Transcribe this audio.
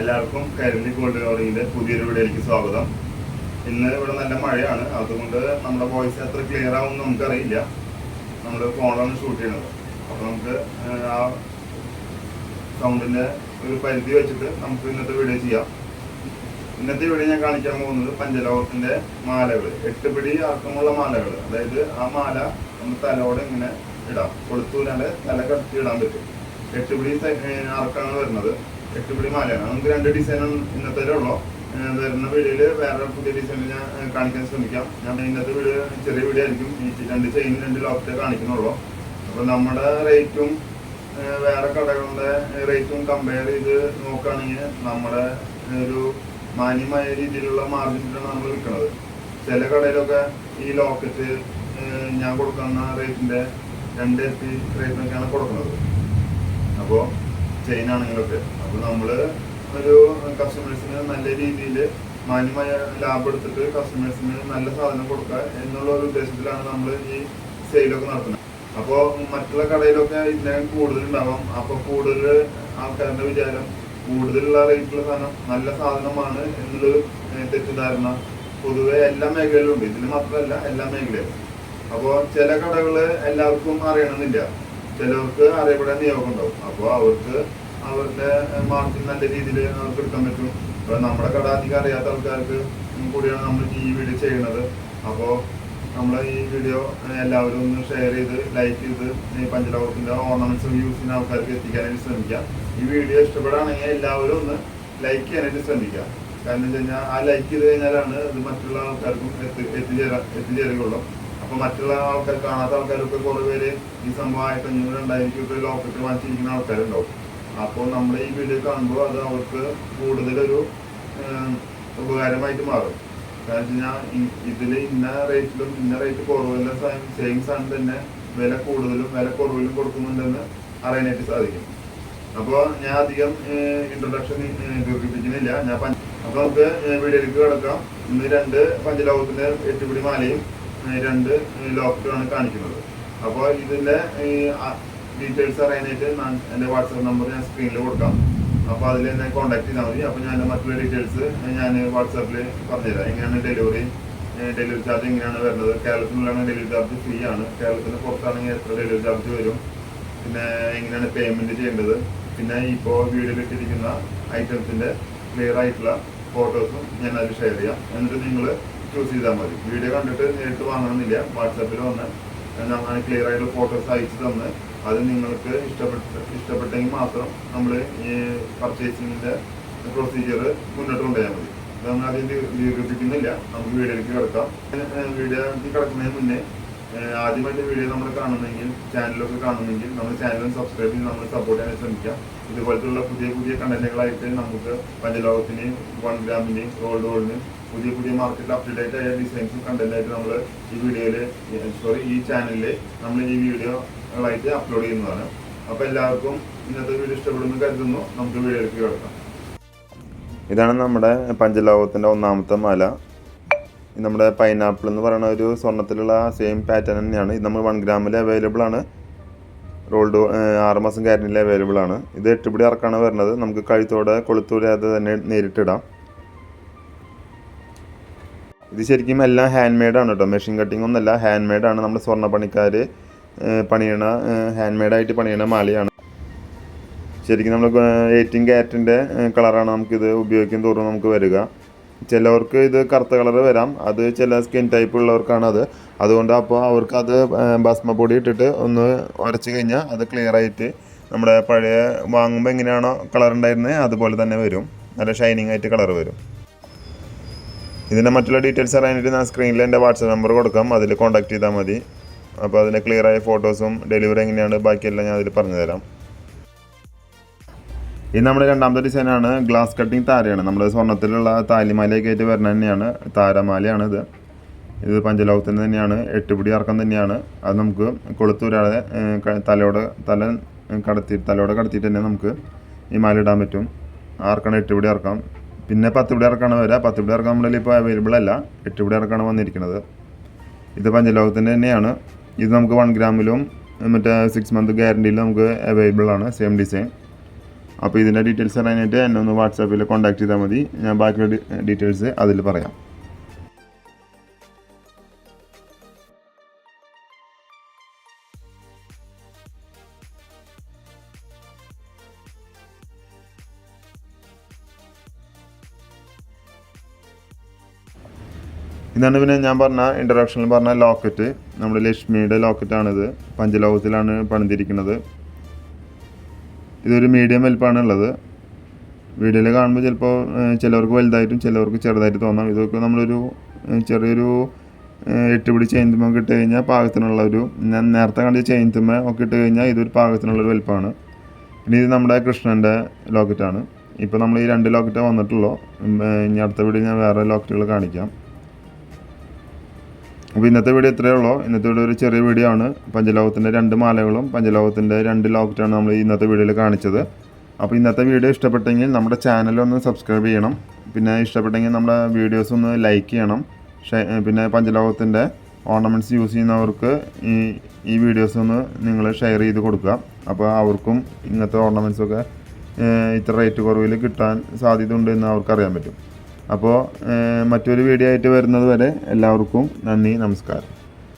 എല്ലാവർക്കും കരിമണി ഗോൾഡ് കവറിങ്ങിന്റെ പുതിയൊരു വീഡിയോയിലേക്ക് സ്വാഗതം. ഇന്ന് ഇവിടെ നല്ല മഴയാണ്. അതുകൊണ്ട് നമ്മുടെ വോയിസ് അത്ര ക്ലിയർ ആവും നമുക്കറിയില്ല. നമ്മൾ ഫോണിലാണ് ഷൂട്ട് ചെയ്യണത് അപ്പോൾ നമുക്ക് ആ സൗണ്ടിന്റെ ഒരു പരിധി വെച്ചിട്ട് നമുക്ക് ഇന്നത്തെ വീഡിയോ ചെയ്യാം. ഇന്നത്തെ വീഡിയോ ഞാൻ കാണിക്കാൻ പോകുന്നത് പഞ്ചലോകത്തിന്റെ മാലകൾ എട്ട് പിടി അർക്കമുള്ള മാലകൾ അതായത് ആ മാല നമ്മൾ തലയോടെ ഇങ്ങനെ ഇടാം. കൊടുത്തൂരാണ്ട് തല കടത്തി ഇടാൻ പറ്റും. എട്ട് പിടി അർക്കാണ് വരുന്നത്. എട്ട് പിടി മാലയാണ്. നമുക്ക് രണ്ട് ഡിസൈനും ഇന്നത്തെ ഉള്ളൂ. വരുന്ന വീഡിയോയിൽ വേറെ പുതിയ ഡിസൈൻ ഞാൻ കാണിക്കാൻ ശ്രമിക്കാം. ഞാൻ ഇന്നത്തെ വീഡിയോ ചെറിയ വീഡിയോ ആയിരിക്കും. ഈ രണ്ട് ചെയിൻ രണ്ട് ലോക്കറ്റ് കാണിക്കുന്നുള്ളൂ. അപ്പോൾ നമ്മുടെ റേറ്റും വേറെ കടകളുടെ റേറ്റും കമ്പയർ ചെയ്ത് നോക്കുകയാണെങ്കിൽ നമ്മുടെ ഒരു മാന്യമായ രീതിയിലുള്ള മാർജിനിലാണ് നമ്മൾ വിൽക്കുന്നത്. ചില കടയിലൊക്കെ ഈ ലോക്കറ്റ് ഞാൻ കൊടുക്കുന്ന റേറ്റിന്റെ രണ്ട് എത്തി റേറ്റിനൊക്കെയാണ് കൊടുക്കുന്നത്. അപ്പോൾ ചെയിൻ ആണെങ്കിലൊക്കെ അപ്പോൾ നമ്മൾ ഒരു കസ്റ്റമേഴ്സിന് നല്ല രീതിയിൽ മാന്യമായ ലാഭം എടുത്തിട്ട് കസ്റ്റമേഴ്സിന് നല്ല സാധനം കൊടുക്കുക എന്നുള്ള ഒരു ഉദ്ദേശത്തിലാണ് നമ്മൾ ഈ സെയിലൊക്കെ നടത്തുന്നത്. അപ്പോൾ മറ്റുള്ള കടയിലൊക്കെ ഇതിനകം കൂടുതലുണ്ടാവാം അപ്പോൾ കൂടുതൽ ആൾക്കാരുടെ വിചാരം കൂടുതലുള്ള റേറ്റുള്ള സാധനം നല്ല സാധനമാണ് എന്നുള്ളൊരു തെറ്റിദ്ധാരണ പൊതുവെ എല്ലാ മേഖലയിലും ഉണ്ട്. ഇതിൽ മാത്രമല്ല എല്ലാ മേഖലയിലും. അപ്പോൾ ചില കടകൾ എല്ലാവർക്കും അറിയണമെന്നില്ല. ചിലവർക്ക് അറിയപ്പെടാൻ നിയോഗം ഉണ്ടാവും അപ്പോൾ അവർക്ക് അവരുടെ മാർജിൻ നല്ല രീതിയിൽ അവർക്ക് എടുക്കാൻ പറ്റും. അപ്പോൾ നമ്മുടെ കട അധികം അറിയാത്ത ആൾക്കാർക്ക് കൂടിയാണ് നമ്മൾ ഈ വീഡിയോ ചെയ്യണത് അപ്പോൾ നമ്മൾ ഈ വീഡിയോ എല്ലാവരും ഒന്ന് ഷെയർ ചെയ്ത് ലൈക്ക് ചെയ്ത് ഈ പഞ്ചലോകത്തിന്റെ ഓർണമെന്റ്സ് യൂസ് ചെയ്യുന്ന ആൾക്കാർക്ക് എത്തിക്കാനായിട്ട് ശ്രമിക്കാം. ഈ വീഡിയോ ഇഷ്ടപ്പെടുകയാണെങ്കിൽ എല്ലാവരും ഒന്ന് ലൈക്ക് ചെയ്യാനായിട്ട് ശ്രമിക്കുക കാരണം വെച്ച് കഴിഞ്ഞാൽ ആ ലൈക്ക് ചെയ്ത് കഴിഞ്ഞാലാണ് ഇത് മറ്റുള്ള ആൾക്കാർക്കും എത്തി എത്തിച്ചേരാ എത്തിച്ചേരുകയുള്ളൂ. അപ്പൊ മറ്റുള്ള ആൾക്കാർ കാണാത്ത ആൾക്കാരൊക്കെ കുറെ പേര് ഈ സംഭവം ആയിരത്തി അഞ്ഞൂറ് രണ്ടായിരത്തി ഒക്കെ ലോക്കറ്റ് വാങ്ങിച്ചിരിക്കുന്ന ആൾക്കാരുണ്ടാവും. അപ്പോൾ നമ്മുടെ ഈ വീഡിയോ കാണുമ്പോൾ അത് അവർക്ക് കൂടുതലൊരു ഉപകാരമായിട്ട് മാറും. കാരണം വെച്ച് കഴിഞ്ഞാൽ ഇതിൽ ഇന്ന റേറ്റിലും ഇന്ന റേറ്റ് കുറവുള്ള സെയിം സാധനം തന്നെ വില കൂടുതലും വില കുറവിലും കൊടുക്കുന്നുണ്ടെന്ന് അറിയാനായിട്ട് സാധിക്കും. അപ്പോൾ ഞാൻ അധികം ഇൻട്രൊഡക്ഷൻ ദീർഘിപ്പിക്കുന്നില്ല. ഞാൻ അപ്പൊ നമുക്ക് വീഡിയോയിലേക്ക് കിടക്കാം. ഇന്ന് രണ്ട് പഞ്ചലോകത്തിന്റെ എട്ടുപിടി മാലയും രണ്ട് ലോക്കറ്റുമാണ് കാണിക്കുന്നത്. അപ്പോൾ ഇതിന്റെ ഡീറ്റെയിൽസ് അറിയാനായിട്ട് ഞാൻ എന്റെ വാട്സാപ്പ് നമ്പർ ഞാൻ സ്ക്രീനിൽ കൊടുക്കാം. അപ്പോൾ അതിൽ എന്നെ കോൺടാക്ട് ചെയ്താൽ മതി. അപ്പോൾ ഞാൻ മറ്റുള്ള ഡീറ്റെയിൽസ് ഞാൻ വാട്സാപ്പിൽ പറഞ്ഞുതരാം. എങ്ങനെയാണ് ഡെലിവറി ഡെലിവറി ചാർജ് എങ്ങനെയാണ് വരുന്നത്? കേരളത്തിനുള്ളതാണ് ഡെലിവറി ചാർജ് ഫ്രീ ആണ് കേരളത്തിന് പുറത്താണെങ്കിൽ എത്ര ഡെലിവറി ചാർജ് വരും? പിന്നെ എങ്ങനെയാണ് പേയ്മെന്റ് ചെയ്യേണ്ടത്? പിന്നെ ഇപ്പോൾ വീഡിയോയിൽ ഇട്ടിരിക്കുന്ന ഐറ്റംസിന്റെ ക്ലിയർ ആയിട്ടുള്ള ഫോട്ടോസും ഞാൻ അതിൽ ഷെയർ ചെയ്യാം. എന്നിട്ട് നിങ്ങൾ ചൂസ് ചെയ്താൽ മതി. വീഡിയോ കണ്ടിട്ട് നേരിട്ട് വാങ്ങണമെന്നില്ല. വാട്സാപ്പിൽ വന്ന് അങ്ങനെ ക്ലിയർ ആയിട്ടുള്ള ഫോട്ടോസ് അയച്ചു തന്ന് അത് നിങ്ങൾക്ക് ഇഷ്ടപ്പെട്ട ഇഷ്ടപ്പെട്ടെങ്കിൽ മാത്രം നമ്മൾ ഈ പർച്ചേസിങ്ങിന്റെ പ്രൊസീജിയർ മുന്നോട്ട് കൊണ്ടുപോയാൽ മതി. ഇതൊന്നും ആദ്യം ദീർഘിപ്പിക്കുന്നില്ല. നമുക്ക് വീഡിയോയിലേക്ക് കിടക്കാം. വീഡിയോയിലേക്ക് കിടക്കുന്നതിന് മുന്നേ ആദ്യമായിട്ട് വീഡിയോ നമ്മൾ കാണുന്നെങ്കിൽ ചാനലൊക്കെ കാണുന്നെങ്കിൽ നമ്മൾ ചാനലും സബ്സ്ക്രൈബ് ചെയ്ത് നമ്മൾ സപ്പോർട്ട് ചെയ്യാൻ ശ്രമിക്കാം. ഇതുപോലത്തുള്ള പുതിയ പുതിയ കണ്ടന്റുകളായിട്ട് നമുക്ക് പഞ്ചലോകത്തിന് വൺ ഗ്രാമിന് ഗോൾഡ് ഗോൾഡിന് പുതിയ പുതിയ മാർക്കറ്റിൽ അപ്ഡേറ്റ് ആയ ഡിസൈൻസും കണ്ടന്റായിട്ട് നമ്മൾ ഈ വീഡിയോയിൽ സോറി ഈ ചാനലിൽ നമ്മൾ ഈ വീഡിയോകളായിട്ട് അപ്ലോഡ് ചെയ്യുന്നതാണ്. അപ്പോൾ എല്ലാവർക്കും ഇന്നത്തെ വീഡിയോ ഇഷ്ടപ്പെടുന്നു കരുതുന്നു. നമുക്ക് വീഡിയോയിലേക്ക് കിടക്കാം. ഇതാണ് നമ്മുടെ പഞ്ചലോകത്തിന്റെ ഒന്നാമത്തെ മല. നമ്മുടെ പൈനാപ്പിൾ എന്ന് പറയുന്ന ഒരു സ്വർണത്തിലുള്ള സെയിം പാറ്റേൺ തന്നെയാണ്. ഇത് നമ്മൾ വൺ ഗ്രാമിൽ അവൈലബിൾ ആണ്. റോൾഡ് ആറ് മാസം ഗ്യാരണ്ടിയിൽ അവൈലബിൾ ആണ്. ഇത് എട്ടുപിടി ഇറക്കാണ് വരുന്നത്. നമുക്ക് കഴുത്തോടെ കൊളുത്തൂരാതെ തന്നെ നേരിട്ടിടാം ഇത് ശരിക്കും എല്ലാം ഹാൻഡ് മെയ്ഡാണ് കേട്ടോ. മെഷീൻ കട്ടിംഗ് ഒന്നല്ല ഹാൻഡ് മെയ്ഡാണ് നമ്മുടെ സ്വർണ പണിക്കാർ പണിയണ ഹാൻഡ് മെയ്ഡായിട്ട് പണിയണ മാലയാണ്. ശരിക്കും നമ്മൾ എയ്റ്റീൻ ക്യാരറ്റിന്റെ കളറാണ് നമുക്കിത് ഉപയോഗിക്കും തോറും നമുക്ക് വരിക. ചിലവർക്ക് ഇത് കറുത്ത കളർ വരാം. അത് ചില സ്കിൻ ടൈപ്പ് ഉള്ളവർക്കാണ് അത് അതുകൊണ്ട് അപ്പോൾ അവർക്ക് അത് ഭസ്മ പൊടി ഇട്ടിട്ട് ഒന്ന് ഉരച്ച് കഴിഞ്ഞാൽ അത് ക്ലിയർ ആയിട്ട് നമ്മുടെ പഴയ വാങ്ങുമ്പോൾ എങ്ങനെയാണോ കളർ ഉണ്ടായിരുന്നത് അതുപോലെ തന്നെ വരും. നല്ല ഷൈനിങ് ആയിട്ട് കളർ വരും. ഇതിന്റെ മറ്റുള്ള ഡീറ്റെയിൽസ് അറിയാനായിട്ട് ഞാൻ സ്ക്രീനിൽ എന്റെ വാട്സപ്പ് നമ്പർ കൊടുക്കാം. അതിൽ കോൺടാക്ട് ചെയ്താൽ മതി. അപ്പോൾ അതിന്റെ ക്ലിയർ ആയ ഫോട്ടോസും ഡെലിവറി എങ്ങനെയാണ് ബാക്കിയെല്ലാം ഞാൻ അതിൽ പറഞ്ഞു തരാം. ഇത് നമ്മുടെ രണ്ടാമത്തെ ഡിസൈനാണ് ഗ്ലാസ് കട്ടിങ് താരയാണ്. നമ്മുടെ സ്വർണത്തിലുള്ള താലിമാലയൊക്കെ ആയിട്ട് വരുന്ന തന്നെയാണ്. താരമാലയാണ് ഇത്. ഇത് പഞ്ചലോകത്തിന്റെ തന്നെയാണ്. എട്ടുപിടി ഇറക്കം തന്നെയാണ്. അത് നമുക്ക് കൊളുത്തൂരാതെ തലയോടെ തല കടത്തി തലയോടെ കടത്തിയിട്ട് തന്നെ നമുക്ക് ഈ മാല ഇടാൻ പറ്റും. ആർക്കാണ് എട്ടുപിടി ഇറക്കാം പിന്നെ പത്തുപിടി ഇറക്കാണ് വരിക. പത്തുപിടി ഇറക്കാൻ നമ്മുടെ ഇപ്പോൾ അവൈലബിൾ അല്ല. എട്ടുപിടി ഇറക്കാണ് വന്നിരിക്കുന്നത്. ഇത് പഞ്ചലോകത്തിന്റെ തന്നെയാണ്. ഇത് നമുക്ക് വൺ ഗ്രാമിലും മറ്റേ സിക്സ് മന്ത് ഗ്യാരണ്ടിയിലും നമുക്ക് അവൈലബിൾ ആണ്. സെയിം ഡിസൈൻ അപ്പോൾ ഇതിന്റെ ഡീറ്റെയിൽസ് അറിയാനായിട്ട് എന്നെ ഒന്ന് വാട്സാപ്പിൽ കോൺടാക്ട് ചെയ്താൽ മതി. ഞാൻ ബാക്കിയുള്ള ഡീറ്റെയിൽസ് അതിൽ പറയാം. ഇതാണ് പിന്നെ ഞാൻ പറഞ്ഞ ഇൻട്രഡക്ഷനിൽ പറഞ്ഞ ലോക്കറ്റ് നമ്മുടെ ലക്ഷ്മിയുടെ ലോക്കറ്റാണിത് പഞ്ചലോകത്തിലാണ് പണിതിരിക്കുന്നത്. ഇതൊരു മീഡിയം വലിപ്പമാണ് ഉള്ളത്. വീഡിയോയിൽ കാണുമ്പോൾ ചിലപ്പോൾ ചിലവർക്ക് വലുതായിട്ടും ചിലവർക്ക് ചെറുതായിട്ട് തോന്നാം. ഇതൊക്കെ നമ്മളൊരു ചെറിയൊരു എട്ട് പിടി കിട്ടി ഒക്കെ ഇട്ട് കഴിഞ്ഞാൽ പാകത്തിനുള്ള ഒരു ഞാൻ നേരത്തെ കണ്ട ചെയിൻതുമ്മ ഒക്കെ ഇട്ട് കഴിഞ്ഞാൽ ഇതൊരു പാകത്തിനുള്ള ഒരു വലിപ്പമാണ് ഇനി ഇത് നമ്മുടെ കൃഷ്ണന്റെ ലോക്കറ്റാണ് ഇപ്പോൾ നമ്മൾ ഈ രണ്ട് ലോക്കറ്റേ വന്നിട്ടുള്ളൂ. ഇനി അടുത്ത വീഡിയോ ഞാൻ വേറെ ലോക്കറ്റുകൾ കാണിക്കാം. അപ്പോൾ ഇന്നത്തെ വീഡിയോ ഇത്രയേ ഉള്ളൂ. ഇന്നത്തെ വീഡിയോ ഒരു ചെറിയ വീഡിയോ ആണ്. പഞ്ചലോകത്തിന്റെ രണ്ട് മാലകളും പഞ്ചലോകത്തിന്റെ രണ്ട് ലോക്കറ്റാണ് നമ്മൾ ഇന്നത്തെ വീഡിയോയിൽ കാണിച്ചത്. അപ്പോൾ ഇന്നത്തെ വീഡിയോ ഇഷ്ടപ്പെട്ടെങ്കിൽ നമ്മുടെ ചാനൽ ഒന്ന് സബ്സ്ക്രൈബ് ചെയ്യണം. പിന്നെ ഇഷ്ടപ്പെട്ടെങ്കിൽ നമ്മുടെ വീഡിയോസ് ഒന്ന് ലൈക്ക് ചെയ്യണം. പിന്നെ പഞ്ചലോകത്തിന്റെ ഓർണമെന്റ്സ് യൂസ് ചെയ്യുന്നവർക്ക് ഈ ഈ വീഡിയോസ് ഒന്ന് നിങ്ങൾ ഷെയർ ചെയ്ത് കൊടുക്കുക. അപ്പോൾ അവർക്കും ഇങ്ങനത്തെ ഓർണമെന്റ്സൊക്കെ ഇത്ര റേറ്റ് കുറവിൽ കിട്ടാൻ സാധ്യത ഉണ്ട് എന്ന് അവർക്ക് അറിയാൻ പറ്റും. അപ്പോൾ മറ്റൊരു വീഡിയോ ആയിട്ട് വരുന്നത് വരെ എല്ലാവർക്കും നന്ദി നമസ്കാരം.